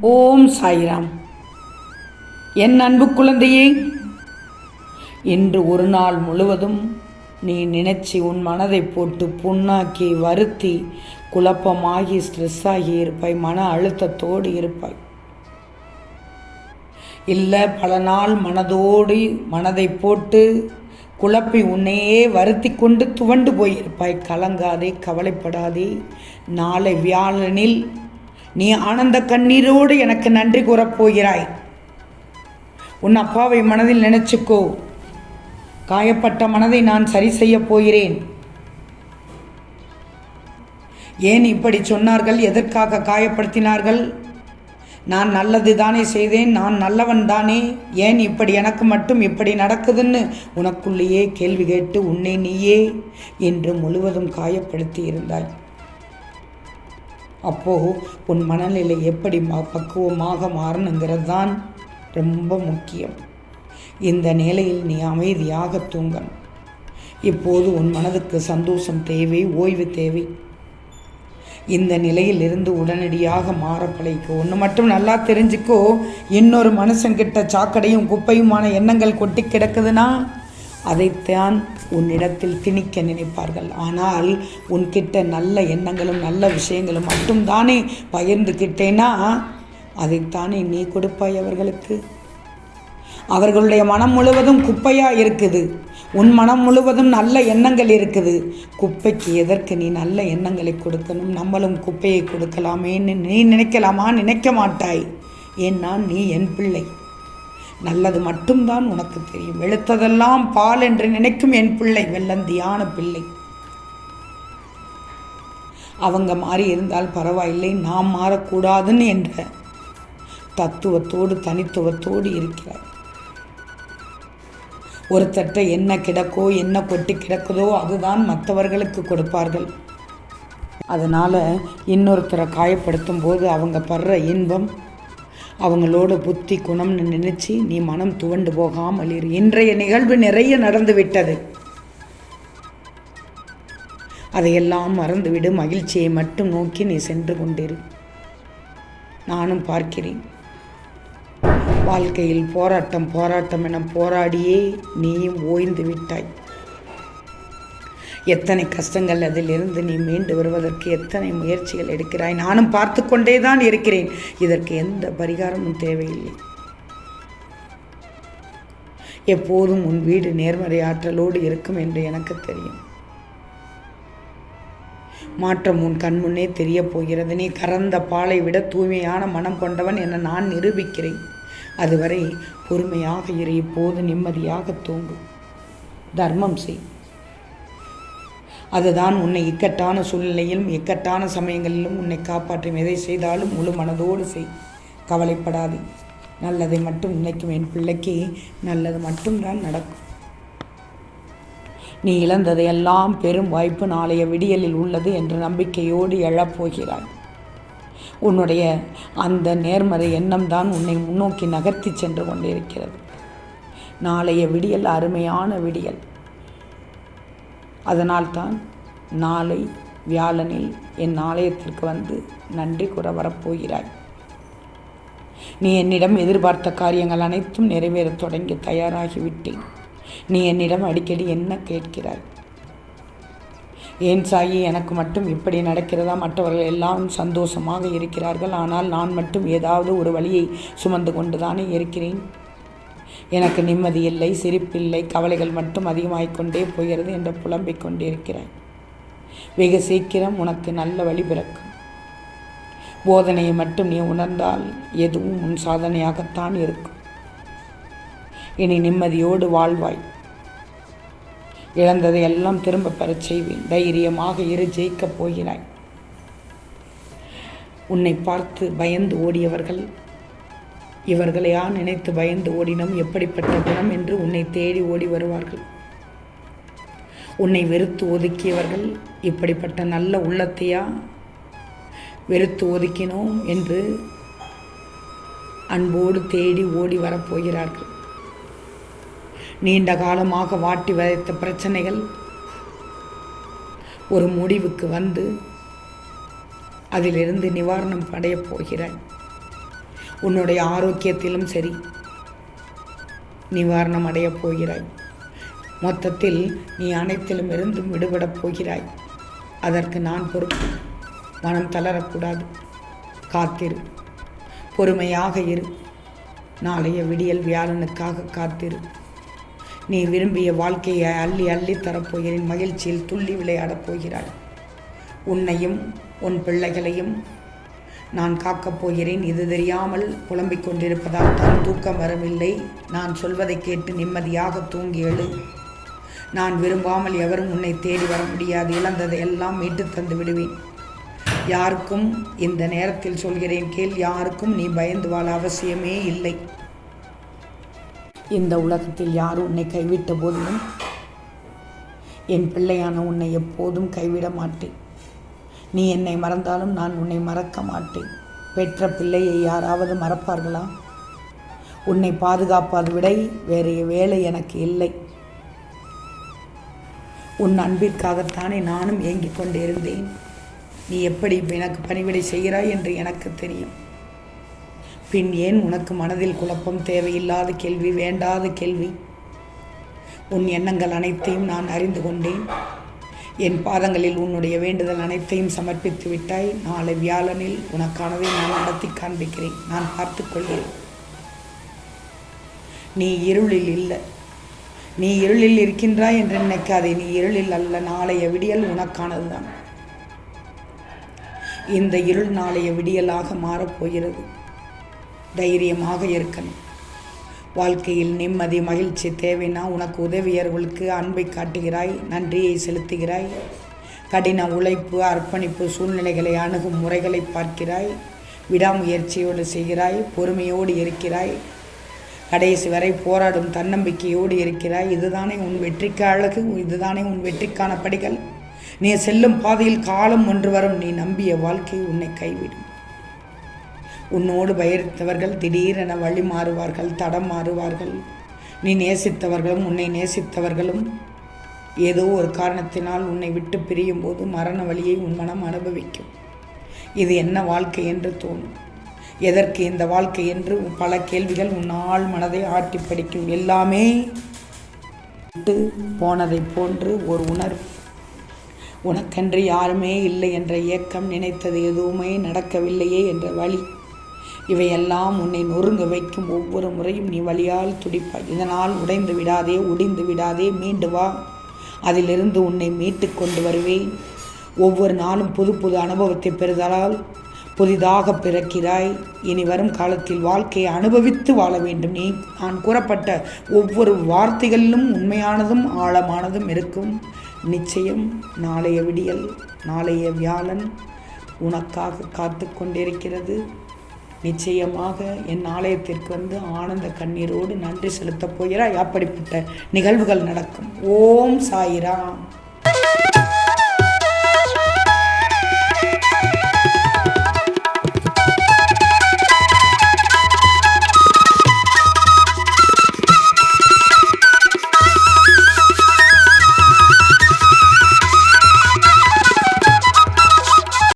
ஓம் சாய்ராம். என் அன்பு குழந்தையே இன்று ஒரு நாள் முழுவதும் நீ நினைச்சி உன் மனதை போட்டு புண்ணாக்கி வருத்தி குழப்பமாகி ஸ்ட்ரெஸ் ஆகி இருப்பாய் மன அழுத்தத்தோடு இருப்பாய். இல்லை பல நாள் மனதோடு மனதை போட்டு குழப்பி உன்னையே வருத்தி கொண்டு துவண்டு போயிருப்பாய். கலங்காதே கவலைப்படாதே. நாளை வியாழனில் நீ ஆனந்த கண்ணீரோடு எனக்கு நன்றி கூறப் போகிறாய். உன் அப்பாவை மனதில் நினைச்சுக்கோ. காயப்பட்ட மனதை நான் சரி செய்யப் போகிறேன். ஏன் இப்படி சொன்னார்கள்? எதற்காக காயப்படுத்தினார்கள்? நான் நல்லது தானே செய்தேன் நான் நல்லவன் தானே. ஏன் இப்படி எனக்கு மட்டும் இப்படி நடக்குதுன்னு உனக்குள்ளேயே கேள்வி கேட்டு உன்னை நீயே என்று முழுவதும் காயப்படுத்தி இருந்தாய். அப்போது உன் மனநிலை எப்படி பக்குவமாக மாறணுங்கிறது தான் ரொம்ப முக்கியம். இந்த நிலையில் நீ அமைதியாக தூங்கணும். இப்போது உன் மனதுக்கு சந்தோஷம் தேவை ஓய்வு தேவை. இந்த நிலையில் இருந்து உடனடியாக மாற பழகிக்கோ ஒன்று மட்டும் நல்லா தெரிஞ்சுக்கோ இன்னொரு மனுஷங்கிட்ட சாக்கடையும் குப்பையுமான எண்ணங்கள் கொட்டி கிடக்குதுன்னா அதைத்தான் உன்னிடத்தில் திணிக்க நினைப்பார்கள். ஆனால் உன்கிட்ட நல்ல எண்ணங்களும் நல்ல விஷயங்களும் மட்டும்தானே பகிர்ந்துக்கிட்டேன்னா அதைத்தானே நீ கொடுப்பாய் அவர்களுக்கு? அவர்களுடைய மனம் முழுவதும் குப்பையாக இருக்குது. உன் மனம் முழுவதும் நல்ல எண்ணங்கள் இருக்குது. குப்பைக்கு எதற்கு நீ நல்ல எண்ணங்களை கொடுக்கணும்? நம்மளும் குப்பையை கொடுக்கலாமேன்னு நீ நினைக்கலாமா? நினைக்க மாட்டாய். ஏன்னா நீ என் பிள்ளை. நல்லது மட்டும்தான் உனக்கு தெரியும். வெளுத்ததெல்லாம் பால் என்று நினைக்கும் என் பிள்ளை வெள்ளந்தியான பிள்ளை. அவங்க மாறி இருந்தால் பரவாயில்லை நாம் மாறக்கூடாதுன்னு என்ற தத்துவத்தோடு தனித்துவத்தோடு இருக்கிறார். ஒருத்தட்ட என்ன கிடக்கோ என்ன கொட்டி கிடக்குதோ அதுதான் மற்றவர்களுக்கு கொடுப்பார்கள். அதனால் இன்னொருத்தரை காயப்படுத்தும் போது அவங்க படுற இன்பம் அவங்களோட புத்தி குணம்னு நினச்சி நீ மனம் துவண்டு போகாமல் இரு. இன்றைய நிகழ்வு நிறைய நடந்து விட்டது. அதையெல்லாம் மறந்துவிடு. மகிழ்ச்சியை மட்டும் நோக்கி நீ சென்று கொண்டிரு. நானும் பார்க்கிறேன். வாழ்க்கையில் போராட்டம் போராட்டம் என போராடியே நீயும் ஓய்ந்து விட்டாய். எத்தனை கஷ்டங்கள் அதிலிருந்து நீ மீண்டு வருவதற்கு எத்தனை முயற்சிகள் எடுக்கிறாய்? நானும் பார்த்து கொண்டே தான் இருக்கிறேன். இதற்கு எந்த பரிகாரமும் தேவையில்லை. எப்போதும் உன் வீடு நேர்மறை ஆற்றலோடு இருக்கும் என்று எனக்கு தெரியும். மாற்றம் உன் கண்முன்னே தெரிய போகிறது. நீ கறந்த பாலை விட தூய்மையான மனம் கொண்டவன் என நான் நிரூபிக்கிறேன். அதுவரை பொறுமையாக இரு. இப்போது நிம்மதியாக தூங்கு. தர்மம் செய். அதுதான் உன்னை இக்கட்டான சூழ்நிலையிலும் இக்கட்டான சமயங்களிலும் உன்னை காப்பாற்றும். எதை செய்தாலும் முழு மனதோடு செய். கவலைப்படாது. நல்லதை மட்டும் நினைக்கும் என் பிள்ளைக்கு நல்லது மட்டும்தான் நடக்கும். நீ இழந்ததையெல்லாம் பெரும் வாய்ப்பு நாளைய விடியலில் உள்ளது என்ற நம்பிக்கையோடு எழப்போகிறாய் உன்னுடைய அந்த நேர்மறை எண்ணம் தான் உன்னை முன்னோக்கி நகர்த்தி சென்று கொண்டிருக்கிறது. நாளைய விடியல் அருமையான விடியல். அதனால்தான் நாளை வியாழனில் என் ஆலயத்திற்கு வந்து நன்றி கூற வரப்போகிறாய். நீ என்னிடம் எதிர்பார்த்த காரியங்கள் அனைத்தும் நிறைவேறத் தொடங்கி தயாராகிவிட்டேன். நீ என்னிடம் அடிக்கடி என்ன கேட்கிறாய்? ஏன் சாயி எனக்கு மட்டும் இப்படி நடக்கிறதா? மற்றவர்கள் எல்லாம் சந்தோஷமாக இருக்கிறார்கள். ஆனால் நான் மட்டும் ஏதாவது ஒரு வழியை சுமந்து கொண்டுதானே இருக்கிறேன். எனக்கு நிம்மதி இல்லை சிரிப்பில்லை கவலைகள் மட்டும் அதிகமாகிக் கொண்டே போகிறது என்று புலம்பிக் கொண்டிருக்கிறாய் வெகு சீக்கிரம் உனக்கு நல்ல வழி பிறக்கும். போதனையை மட்டும் நீ உணர்ந்தால் எதுவும் உன் சாதனையாகத்தான் இருக்கும். இனி நிம்மதியோடு வாழ்வாய். இழந்ததை எல்லாம் திரும்ப பெறச் செய்வேன். தைரியமாக இரு ஜெயிக்கப் போகிறாய். உன்னை பார்த்து பயந்து ஓடியவர்கள் இவர்களையா நினைத்து பயந்து ஓடினோம்? எப்படிப்பட்ட குணம் என்று உன்னை தேடி ஓடி வருவார்கள். உன்னை வெறுத்து ஒதுக்கியவர்கள் இப்படிப்பட்ட நல்ல உள்ளத்தையா? வெறுத்து ஒதுக்கினோம் என்று அன்போடு தேடி ஓடி வரப்போகிறார்கள். நீண்ட காலமாக வாட்டி வதைத்த பிரச்சனைகள் ஒரு முடிவுக்கு வந்து அதிலிருந்து நிவாரணம் படையப் போகிறாய் உன்னுடைய ஆரோக்கியத்திலும் சரி நிவாரணம் அடையப் போகிறாய். மொத்தத்தில் நீ அனைத்திலும் இருந்தும் விடுபடப் போகிறாய். அதற்கு நான் பொறுப்பு. மனம் தளரக்கூடாது. காத்திரு. பொறுமையாக இரு. நாளைய விடியல் வியாழனுக்காக காத்திரு. நீ விரும்பிய வாழ்க்கையை அள்ளி அள்ளி தரப்போகிறேன் மகிழ்ச்சியில் துள்ளி விளையாடப் போகிறாய். உன்னையும் உன் பிள்ளைகளையும் நான் காக்கப் போகிறேன். இது தெரியாமல் புலம்பிக் கொண்டிருப்பதால் தான் தூக்கம் வரவில்லை. நான் சொல்வதை கேட்டு நிம்மதியாக தூங்கி எழு. நான் விரும்பாமல் எவரும் உன்னை தேடி வர முடியாது. இழந்ததை எல்லாம் மீட்டு தந்து விடுவேன். யாருக்கும் இந்த நேரத்தில் சொல்கிறேன் கேள். யாருக்கும் நீ பயந்து வாழ அவசியமே இல்லை. இந்த உலகத்தில் யாரும் உன்னை கைவிட்ட போதிலும்? என் பிள்ளையான உன்னை எப்போதும் கைவிட மாட்டேன். நீ என்னை மறந்தாலும் நான் உன்னை மறக்க மாட்டேன். பெற்ற பிள்ளையை யாராவது மறப்பார்களா? உன்னை பாதுகாப்பது விடை வேறு வேலை எனக்கு இல்லை. உன் அன்பிற்காகத்தானே நானும் ஏங்கிக் கொண்டிருந்தேன். நீ எப்படி எனக்கு பணிவிடை செய்கிறாய் என்று எனக்கு தெரியும். பின் ஏன் உனக்கு மனதில் குழப்பம் தேவையில்லாத கேள்வி வேண்டாத கேள்வி? உன் எண்ணங்கள் அனைத்தையும் நான் அறிந்து கொண்டேன். என் பாதங்களில் உன்னுடைய வேண்டுதல் அனைத்தையும் சமர்ப்பித்து விட்டாய். நாளை வியாழனில் உனக்கானதை நான் நடத்தி காண்பிக்கிறேன். நான் பார்த்துக்கொள்கிறேன். நீ இருளில் இல்லை. நீ இருளில் இருக்கின்றாய் என்று நினைக்காதே. நீ இருளில் அல்ல. நாளைய விடியல் உனக்கானதுதான். இந்த இருள் நாளைய விடியலாக மாறப்போகிறது. தைரியமாக இருக்கணும். வாழ்க்கையில் நிம்மதி மகிழ்ச்சி தேவைன்னா உனக்கு உதவியர்களுக்கு அன்பை காட்டுகிறாய் நன்றியை செலுத்துகிறாய். கடின உழைப்பு அர்ப்பணிப்பு சூழ்நிலைகளை அணுகும் முறைகளை பார்க்கிறாய். விடாமுயற்சியோடு செய்கிறாய் பொறுமையோடு இருக்கிறாய். கடைசி வரை போராடும் தன்னம்பிக்கையோடு இருக்கிறாய். இதுதானே உன் வெற்றிக்கு அழகு இதுதானே உன் வெற்றிக்கான படிகள். நீ செல்லும் பாதையில் காலம் ஒன்று வரும் நீ நம்பிய வாழ்க்கை உன்னை கைவிடும். உன்னோடு பயணித்தவர்கள் திடீரென வழி மாறுவார்கள் தடம் மாறுவார்கள். நீ நேசித்தவர்களும் உன்னை நேசித்தவர்களும். ஏதோ ஒரு காரணத்தினால் உன்னை விட்டு பிரியும் போது மரண வழியை உன் மனம் அனுபவிக்கும். இது என்ன வாழ்க்கை என்று தோணும். எதற்கு இந்த வாழ்க்கை என்று பல கேள்விகள் உன் ஆள் மனதை ஆட்டி படிக்கும். எல்லாமே விட்டு போனதைப் போன்று ஒரு உணர்வு. உனக்கென்று யாருமே இல்லை என்ற இயக்கம் நினைத்தது எதுவுமே நடக்கவில்லையே என்ற வழி. இவையெல்லாம் உன்னை நொறுங்க வைக்கும் ஒவ்வொரு முறையும் நீ வழியால் துடிப்பாய். இதனால் உடைந்து விடாதே ஒடிந்து விடாதே மீண்டு வா. அதிலிருந்து உன்னை மீட்டு கொண்டு வருவேன். ஒவ்வொரு நாளும் புது புது அனுபவத்தை பெறுதலால் புதிதாக பிறக்கிறாய். இனி வரும் காலத்தில் வாழ்க்கையை அனுபவித்து வாழ வேண்டும் நீ. நான் கூறப்பட்ட ஒவ்வொரு வார்த்தைகளிலும் உண்மையானதும் ஆழமானதும் இருக்கும். நிச்சயம் நாளைய விடியல் நாளைய வியாழன் உனக்காக காத்து கொண்டிருக்கிறது. நிச்சயமாக என் ஆலயத்திற்கு வந்து ஆனந்த கண்ணீரோடு நன்றி செலுத்தப் போகிறாய். அப்படிப்பட்ட நிகழ்வுகள் நடக்கும். ஓம் சாயிராம்.